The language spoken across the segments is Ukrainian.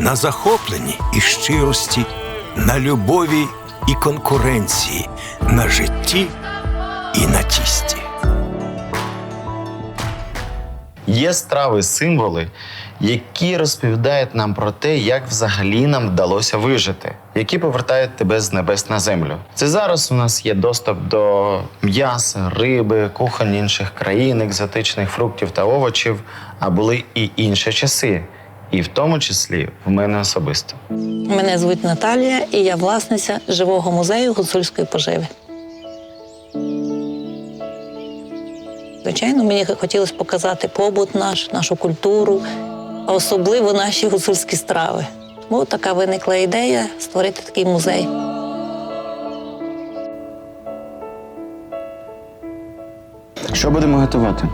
на захопленні і щирості, на любові і конкуренції, на житті і на тісті. Є страви, символи, які розповідають нам про те, як взагалі нам вдалося вижити, які повертають тебе з небес на землю. Це зараз у нас є доступ до м'яса, риби, кухонь інших країн, екзотичних фруктів та овочів, а були і інші часи, і в тому числі в мене особисто. Мене звуть Наталія, і я власниця живого музею гуцульської поживи. Звичайно, мені хотілося показати побут наш, нашу культуру, а особливо наші гуцульські страви. Тому така виникла ідея створити такий музей. Що будемо готувати?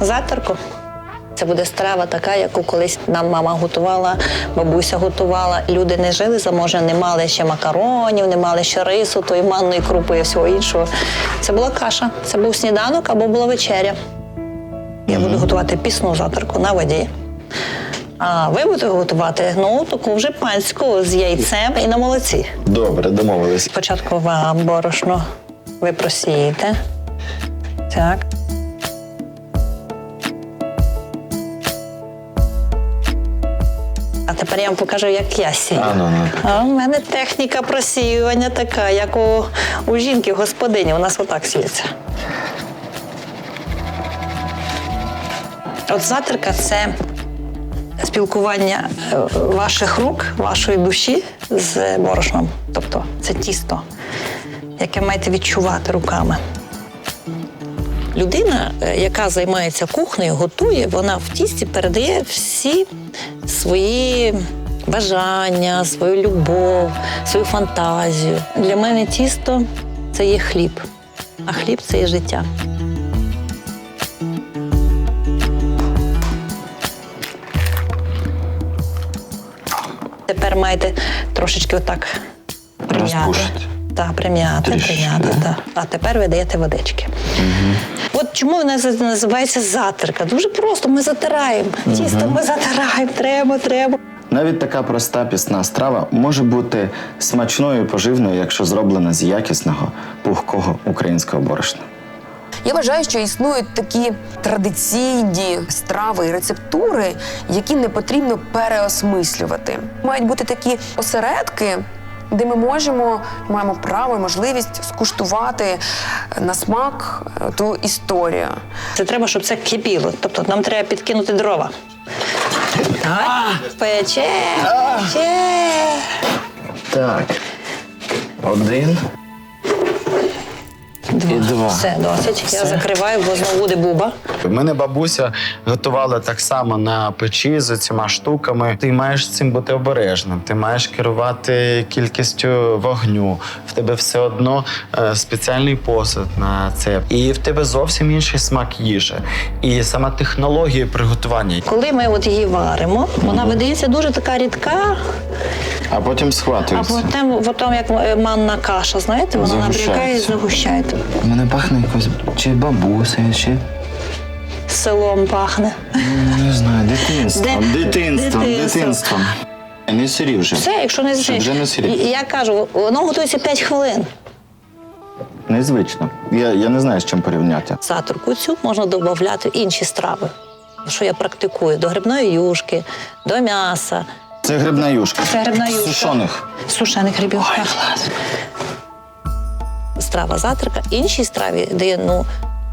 Затерку. Це буде страва така, яку колись нам мама готувала, бабуся готувала. Люди не жили заможно, не мали ще макаронів, не мали ще рису, тої манної крупи і всього іншого. Це була каша, це був сніданок або була вечеря. Я буду готувати пісну затерку на воді. А ви будете готувати ну, таку вже панську з яйцем і на молоці. Добре, домовились. Спочатку вам борошно ви просієте. Так. А тепер я вам покажу, як я сію. А, ну, ну. А у мене техніка просіювання така, як у, у жінки, господині. У нас отак сіється. От затирка це спілкування е, ваших рук, вашої душі з борошном. Тобто це тісто, яке маєте відчувати руками. Людина, е, яка займається кухнею, готує, вона в тісті передає всі свої бажання, свою любов, свою фантазію. Для мене тісто це є хліб, а хліб це є життя. Тепер маєте трошечки отак прим'яти. Так, прим'яти, прим'яти. да? А тепер ви даєте водички. От чому вона називається затирка? Дуже просто ми затираємо. Тісто ми затираємо, треба, треба. Навіть така проста пісна страва може бути смачною і поживною, якщо зроблена з якісного пухкого українського борошна. Я вважаю, що існують такі традиційні страви і рецептури, які не потрібно переосмислювати. Мають бути такі осередки, де ми можемо, маємо право і можливість скуштувати на смак е, ту історію. Це треба, щоб це кипіло. Тобто нам треба підкинути дрова. Так, пече, пече. Так. Один. Два. І два. Все, досить. Я закриваю, бо знову буде буба. У мене бабуся готувала так само на печі з цими штуками. Ти маєш з цим бути обережним. Ти маєш керувати кількістю вогню. В тебе все одно е, спеціальний посуд на це. І в тебе зовсім інший смак їжі. І сама технологія приготування. Коли ми от її варимо, вона видається дуже така рідка, А потім а схватується. потім, потім як е, манна каша, знаєте, вона набрякає і Загущається. загущає. У мене пахне якось чи бабусею, чи Селом пахне. не знаю, дитинством. Де- Дитинством, дитинством. дитинством. Не сирі вже. Все, якщо не Щоб вже не сирі. Я кажу, воно готується 5 хвилин. Незвично. Я, я не знаю, з чим порівняти. Затурку цю можна додати інші страви, що я практикую до грибної юшки, до м'яса, Це грибна юшка. Це грибна юшка. Сушених. сушених грибів. так. Страва затерка. Іншій страві дає ну,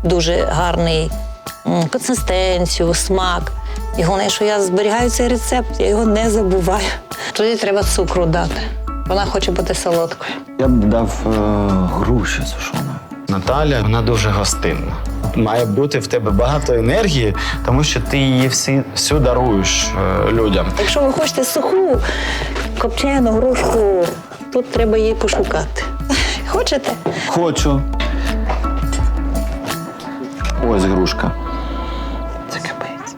дуже гарний м, консистенцію, смак. І головне, що я зберігаю цей рецепт, я його не забуваю. Туди треба цукру дати. Вона хоче бути солодкою. Я б дав е, груші сушеної. Наталя, вона дуже гостинна. Має бути в тебе багато енергії, тому що ти її всі, всю даруєш е, людям. Якщо ви хочете суху копчену грушку. Тут треба її пошукати. Хочете? Хочу. Ось грушка. Це капець.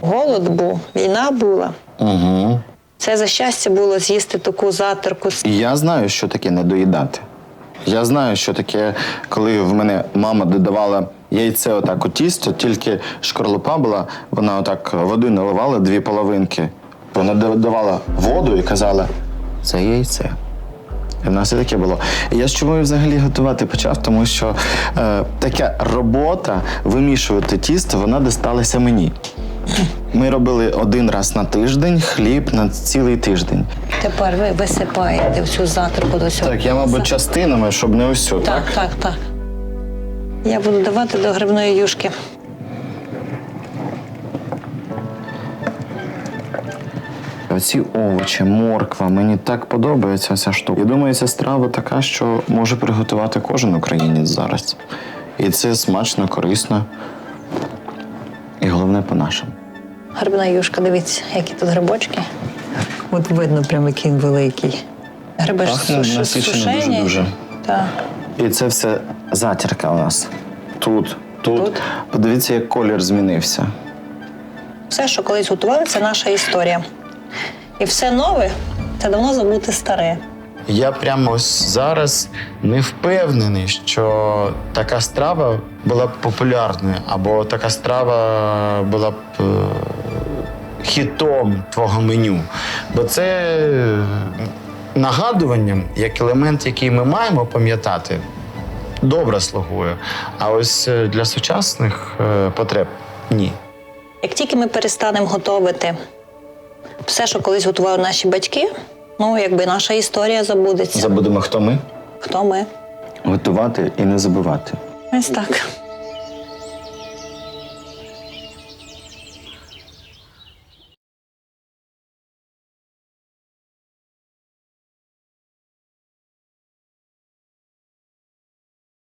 Голод був, війна була. Угу. Це за щастя було з'їсти таку затерку. І я знаю, що таке недоїдати. Я знаю, що таке, коли в мене мама додавала яйце отак у тісто, тільки шкарлупа була, вона отак води наливала дві половинки. Вона додавала воду і казала: це яйце. І в нас і таке було. Я з чому взагалі готувати почав, тому що е, така робота вимішувати тісто, вона досталася мені. Ми робили один раз на тиждень хліб на цілий тиждень. Тепер ви висипаєте всю затерку до цього. Так, я, мабуть, частинами, щоб не усю, так? Так, так, так. Я буду давати до грибної юшки. Оці овочі, морква, мені так подобається ця штука. Я думаю, ця страва така, що може приготувати кожен українець зараз. І це смачно, корисно. І головне по-нашому. Грибна юшка, дивіться, які тут грибочки. От видно прям, який він великий. Гриби ж Пахне суш- насичено сушені. дуже-дуже. Так. І це все затірка у нас. Тут, тут. Тут. Подивіться, як колір змінився. Все, що колись готували, це наша історія. І все нове це давно забути старе. Я прямо ось зараз не впевнений, що така страва була б популярною, або така страва була б е, хітом твого меню. Бо це е, нагадуванням, як елемент, який ми маємо пам'ятати, добре слугує. А ось е, для сучасних е, потреб ні. Як тільки ми перестанемо готувати все, що колись готували наші батьки, ну якби наша історія забудеться. Забудемо, хто ми. Хто ми? Готувати і не забувати. Ось так.